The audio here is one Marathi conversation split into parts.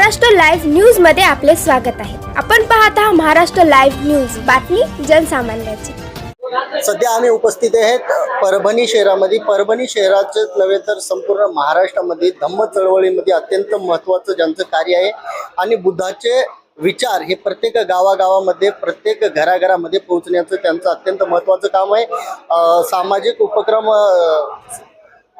महाराष्ट्र लाईव्ह न्यूजमध्ये आपले स्वागत आहे. आपण पाहत आहात महाराष्ट्र लाईव्ह न्यूज. बातमी जनसामान्याची. सध्या आम्ही उपस्थित आहेत परभणी शहरामध्ये. परभणी शहराचे नव्हे तर संपूर्ण महाराष्ट्रामध्ये धम्म चळवळीमध्ये अत्यंत महत्त्वाचं ज्यांचं कार्य आहे आणि बुद्धाचे विचार हे प्रत्येक गावागावामध्ये प्रत्येक घराघरामध्ये पोहोचण्याचं त्यांचं अत्यंत महत्त्वाचं काम आहे. सामाजिक उपक्रम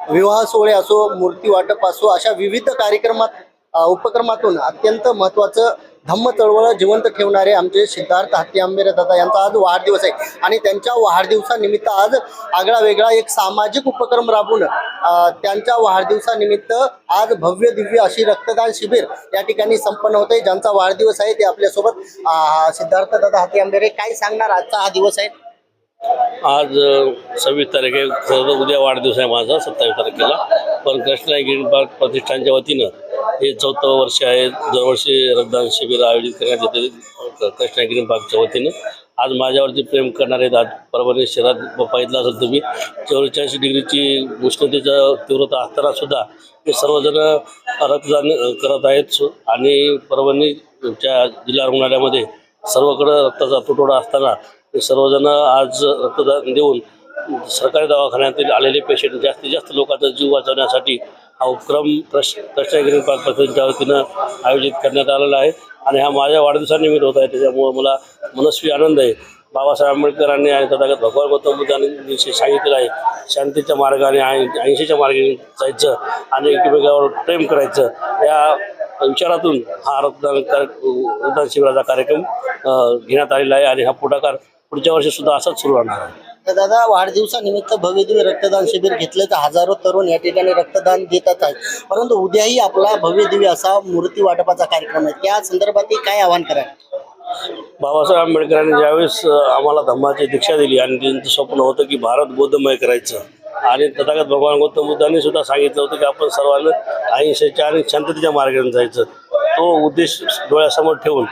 विवाह सोहळे असो मूर्ती वाटप असो अशा विविध कार्यक्रमात उपक्रमातून अत्यंत महत्वाचं धम्म चळवळ जिवंत ठेवणारे आमचे सिद्धार्थ हत्ती आंबेरे दादा यांचा आज वाढदिवस आहे. आणि त्यांच्या वाढदिवसानिमित्त आज आगळा वेगळा एक सामाजिक उपक्रम राबवून त्यांच्या वाढदिवसानिमित्त आज भव्य दिव्य अशी रक्तदान शिबिर या ठिकाणी संपन्न होत आहे ज्यांचा वाढदिवस आहे ते आपल्यासोबत सिद्धार्थ दादा हत्ती आंबेरे काय सांगणार आजचा हा दिवस आहे? आज सव्वीस तारीख आहे. खरं तर उद्या वाढदिवस आहे माझा सत्तावीस तारखेला. पण कृष्णाई ग्रीन पार्क प्रतिष्ठानच्या वतीनं हे चौथं वर्ष आहे. दरवर्षी रक्तदान शिबिर आयोजित करण्यात येते कृष्णा ग्रीन पार्कच्या वतीनं. आज माझ्यावरती प्रेम करणारे आहेत आज परभणी शहरात ब- असेल तुम्ही. चौवेचाळीस डिग्रीची उष्णतेचा तीव्रता असताना सुद्धा हे सर्वजण रक्तदान करत आहेत. आणि परभणीच्या जिल्हा रुग्णालयामध्ये सर्वकडं रक्ताचा तुटवडा असताना हे सर्वजण आज रक्तदान देऊन सरकारी दवाखान्यातील आलेले पेशंट जास्तीत जास्त लोकांचा जीव वाचवण्यासाठी हा उपक्रम प्रश कृष्णगिरी पद्धतीच्या वतीनं आयोजित करण्यात आलेला आहे आणि हा माझ्या वाढदिवसानिमित्त होत आहे. त्याच्यामुळे मला मनस्वी आनंद आहे. बाबासाहेब आंबेडकरांनी आणि तथागत भगवान गौतम बुद्धांनी जे सांगितलेलं आहे शांतीच्या मार्गाने ऐंशीच्या मार्गाने जायचं आणि एकमेकावर प्रेम करायचं. या विचारातून हा रक्तदान रक्तदान शिबिराचा कार्यक्रम घेण्यात आलेला आहे आणि हा पुढाकार पुढच्या वर्षी सुद्धा असाच सुरू राहणार आहे. तर दादा वाढदिवसानिमित्त भव्यदिव्य रक्तदान शिबिर घेतलं तर हजारो तरुण या ठिकाणी रक्तदान देतात आहेत परंतु उद्याही आपला भव्यदिव्य असा मूर्ती वाटपाचा कार्यक्रम आहे. त्या संदर्भात काय आवाहन करा बाबासाहेब आंबेडकरांनी ज्यावेळेस आम्हाला धम्माची दीक्षा दिली आणि त्यांचं स्वप्न होतं की भारत बौद्धमय करायचं. आणि तथागत भगवान गौतम बुद्धांनी सुद्धा सांगितलं होतं की आपण सर्वांना अहिंसेच्या आणि शांततेच्या मार्गाने जायचं. तो उद्देश डोळ्यासमोर ठेवून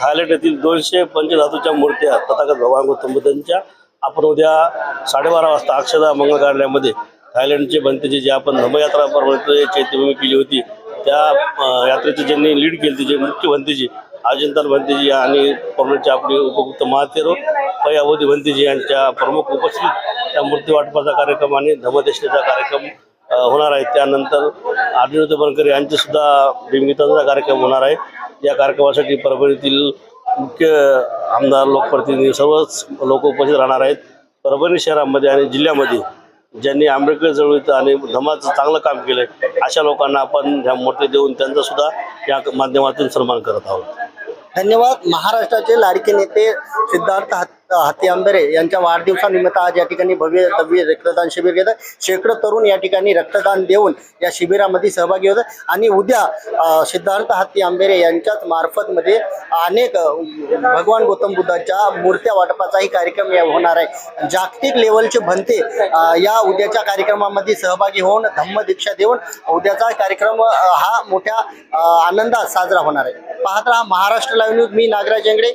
थायलंड येथील दोनशे पंचधातूच्या मूर्त्या तथागत भगवान गौतम बुद्धांच्या आपण उद्या साडेबारा वाजता अक्षदा मंगळ कार्यालयामध्ये थायलंडचे भंतेजी जे आपण धमयात्रा परभणी चैत्यभूमी केली होती त्या यात्रेची ज्यांनी लीड केली जे मुख्य भंतेजी अजिंतान भंतेजी आणि परभणीचे आपले उपभुक्त महातेरो पयावधी भंतेजी यांच्या प्रमुख उपस्थित त्या मूर्ती वाटपाचा कार्यक्रम आणि धमदेशनेचा कार्यक्रम होणार आहे. त्यानंतर अनिरुद्ध बनकर यांचे सुद्धा बिंबितांचा कार्यक्रम होणार आहे. या कार्यक्रमासाठी परभणीतील मुख्य आमदार लोकप्रतिनिधी सर्वच लोक उपस्थित राहणार आहेत. परभणी शहरामध्ये आणि जिल्ह्यामध्ये ज्यांनी आंबेडकर चळवळीत आणि धमाचं चांगलं काम केलं अशा लोकांना आपण ह्या मोठे देऊन त्यांचा सुद्धा या माध्यमातून सन्मान करत आहोत. धन्यवाद. महाराष्ट्राचे लाडके नेते सिद्धार्थ हत्ती हाती आंबेरे यांच्या वाढदिवसानिमित्त आज या ठिकाणी भव्य दव्य रक्तदान शिबिर घेत शेकडो तरुण या ठिकाणी रक्तदान देऊन या शिबिरामध्ये सहभागी होत आणि उद्या सिद्धार्थ हाती आंबेरे यांच्याच मार्फत मध्ये अनेक भगवान गौतम बुद्धाच्या मूर्त्या वाटपाचाही कार्यक्रम होणार आहे. जागतिक लेवलचे भंते या उद्याच्या कार्यक्रमामध्ये सहभागी होऊन धम्म दीक्षा देऊन उद्याचा कार्यक्रम हा मोठ्या आनंदात साजरा होणार आहे. पाहत राहा महाराष्ट्र लाईव्ह न्यूज मी Nagraj Yangade